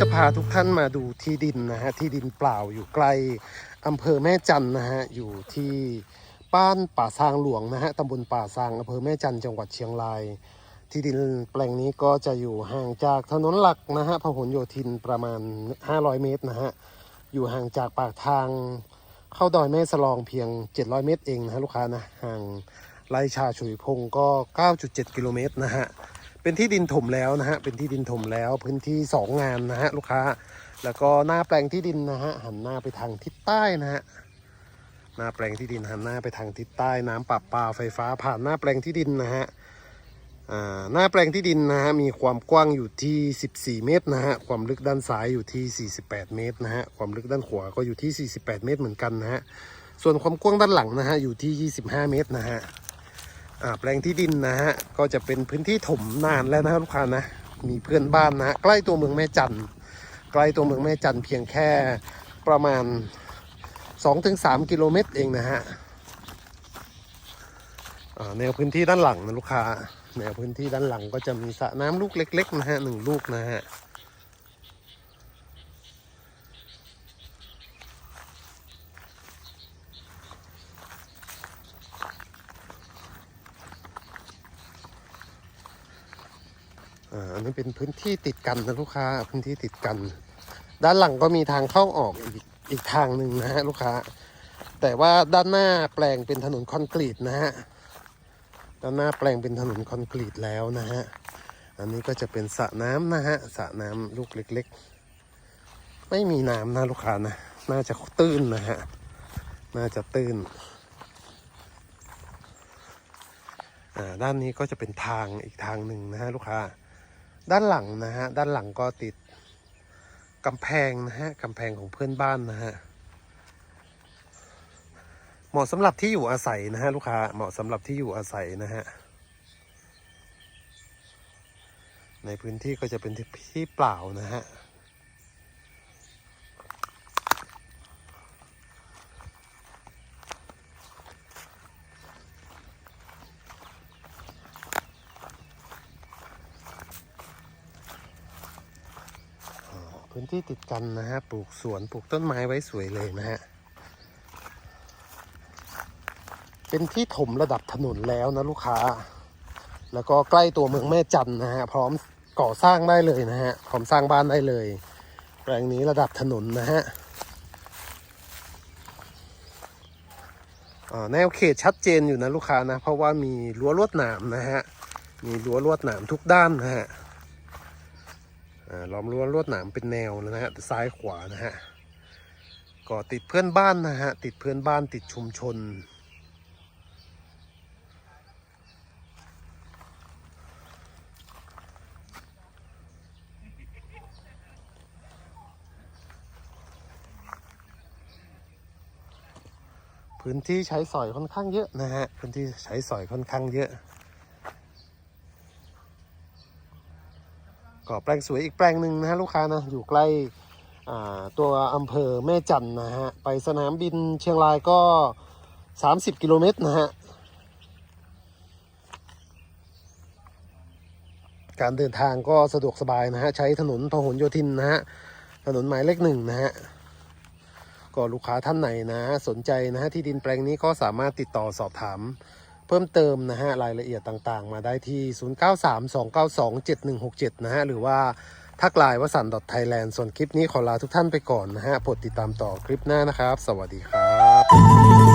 จะพาทุกท่านมาดูที่ดินนะฮะที่ดินเปล่าอยู่ใกล้อำเภอแม่จันนะฮะอยู่ที่บ้านป่าซางหลวงนะฮะตำบลป่าซางอำเภอแม่จันจังหวัดเชียงราย ที่ดินแปลงนี้ก็จะอยู่ห่างจากถนนหลักนะฮะพหลโยธินประมาณ 500 เมตรนะฮะอยู่ห่างจากปากทางเข้าดอยแม่สลองเพียง 700 เมตรเองนะฮะลูกค้านะห่างไร่ชาฉุยพงก็ 9.7 กิโลเมตรนะฮะ เป็นที่ดินถมแล้วนะฮะเป็นที่ดินถมแล้วพื้นที่สองงานนะฮะลูกค้า แล้วก็หน้าแปลงที่ดินนะฮะหันหน้าไปทางทิศใต้นะฮะหน้าแปลงที่ดินหันหน้าไปทางทิศใต้น้ำปรับปลาไฟฟ้าผ่านหน้าแปลงที่ดินนะฮะอ่าหน้าแปลงที่ดินนะฮะมีความกว้างอยู่ที่ 14 เมตรนะฮะความลึกด้านซ้ายอยู่ที่ 48 เมตรนะฮะความลึกด้านขวาก็อยู่ที่ 48 เมตรเหมือนกันนะฮะส่วนความกว้างด้านหลังนะฮะอยู่ที่ 25 เมตรนะฮะ แปลงที่ดินนะฮะ ก็จะเป็นพื้นที่ถมนานแล้วนะครับลูกค้านะ มีเพื่อนบ้านนะใกล้ตัวเมืองแม่จันใกล้ตัวเมืองแม่จันเพียงแค่ประมาณ 2-3 กิโลเมตรเองนะฮะแนวพื้นที่ด้านหลังนะลูกค้า แนวพื้นที่ด้านหลังก็จะมีสระน้ำลูกเล็ก ๆ นะฮะหนึ่งลูกนะฮะ อ่าอันนี้เป็นพื้นที่ติดกันนะลูกค้า พื้นที่ติดกัน ด้านหลังก็มีทางเข้าออกอีกอีกทางหนึ่งนะฮะลูกค้า แต่ว่าด้านหน้าแปลงเป็นถนนคอนกรีตนะฮะ ด้านหน้าแปลงเป็นถนนคอนกรีตแล้วนะฮะ อันนี้ก็จะเป็นสระน้ำนะฮะ สระน้ำลูกเล็ก ๆ ไม่มีน้ำนะลูกค้านะ น่าจะตื้นนะฮะ น่าจะตื้นอ่าด้านนี้ก็จะเป็นทางอีกทางหนึ่งนะฮะลูกค้า ด้านหลังนะฮะ ด้านหลังก็ติดกำแพงนะฮะกำแพงของเพื่อนบ้านนะฮะ เหมาะสำหรับที่อยู่อาศัยนะฮะลูกค้า เหมาะสำหรับที่อยู่อาศัยนะฮะ ในพื้นที่ก็จะเป็นที่เปล่านะฮะ พื้นที่ติดกันนะฮะ ปลูกสวนปลูกต้นไม้ไว้สวยเลยนะฮะ เป็นที่ถมระดับถนนแล้วนะลูกค้า แล้วก็ใกล้ตัวเมืองแม่จันนะฮะ พร้อมก่อสร้างได้เลยนะฮะ พร้อมสร้างบ้านได้เลย แปลงนี้ระดับถนนนะฮะแนวเขตชัดเจนอยู่นะลูกค้านะ เพราะว่ามีรั้วลวดหนามนะฮะ มีรั้วลวดหนามทุกด้านนะฮะ ล้อมรั้วลวดหนามเป็นแนวนะฮะซ้ายขวานะฮะก็ติดเพื่อนบ้านนะฮะติดเพื่อนบ้านติดชุมชน พื้นที่ใช้สอยค่อนข้างเยอะนะฮะพื้นที่ใช้สอยค่อนข้างเยอะ ก็แปลงสวยอีกแปลงหนึ่งนะฮะลูกค้านะอยู่ใกล้ตัวอำเภอแม่จันทน์นะฮะไปสนามบินเชียงรายก็ 30 กิโลเมตรนะฮะการเดินทางก็สะดวกสบายนะฮะใช้ถนนพหลโยธินนะฮะถนนหมายเลขหนึ่งนะฮะก็ลูกค้าท่านไหนนะ สนใจนะฮะที่ดินแปลงนี้ก็สามารถติดต่อสอบถาม เพิ่มเติมนะฮะรายละเอียดต่างๆ มาได้ที่ 0932927167 นะฮะ หรือว่าทักไลน์วสันต์ไทยแลนด์ส่วนคลิปนี้ขอลาทุกท่านไปก่อนนะฮะโปรดติดตามต่อคลิปหน้านะครับ สวัสดีครับ